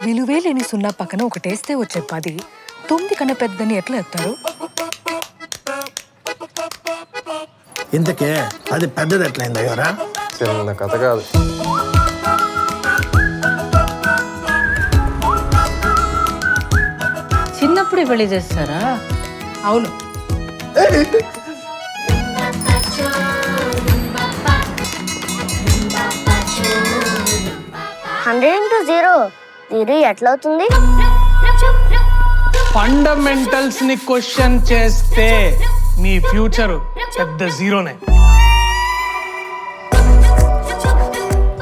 విలువే లేని సున్నా పక్కన ఒకటేస్తే వచ్చే పది తొమ్మిది కన్నా పెద్దని ఎట్లా చెప్తారు? ఇంతకే అది పెద్దది ఎట్లయింది అయ్యారా చిన్న కథ కాదు. చిన్నప్పుడే పెళ్ళి చేస్తారా? అవును. Hundred into zero. జీరో ఎట్లా అవుతుంది ఫండమెంటల్స్ని క్వశ్చన్ చేస్తే మీ ఫ్యూచర్ పెద్ద జీరోనే.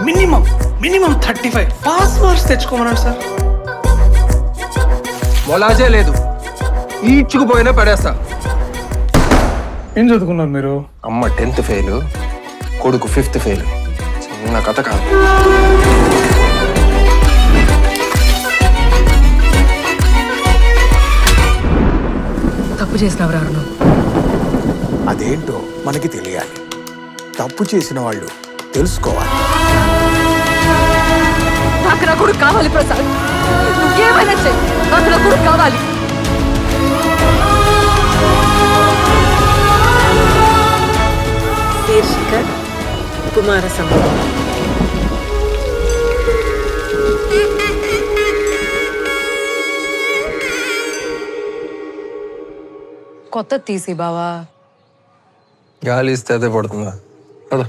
Minimum minimum thirty five pass marks తెచ్చుకోమన్నాడు sir. మొలాజే లేదు. ఈడ్చుకుపోయినా పడేస్తా. ఏం చదువుకున్నారు మీరు? అమ్మ టెన్త్ ఫెయిల్ కొడుకు ఫిఫ్త్ ఫెయిల్. చిన్న కథ కాదు. తప్పు చేసినవరా నువ్వు అదేంటో మనకి తెలియాలి. తప్పు చేసిన వాళ్ళు తెలుసుకోవాలి. నాకు నా కొడుకు కావాలి ప్రసాద్. నువ్వేమైనా చెయ్యి నాకు నా కొడుకు కావాలి. శీర్షిక కుమార సంభవం కొత్త తీసి బావా. గాలి ఇస్తే అదే పడుతుందా? కదా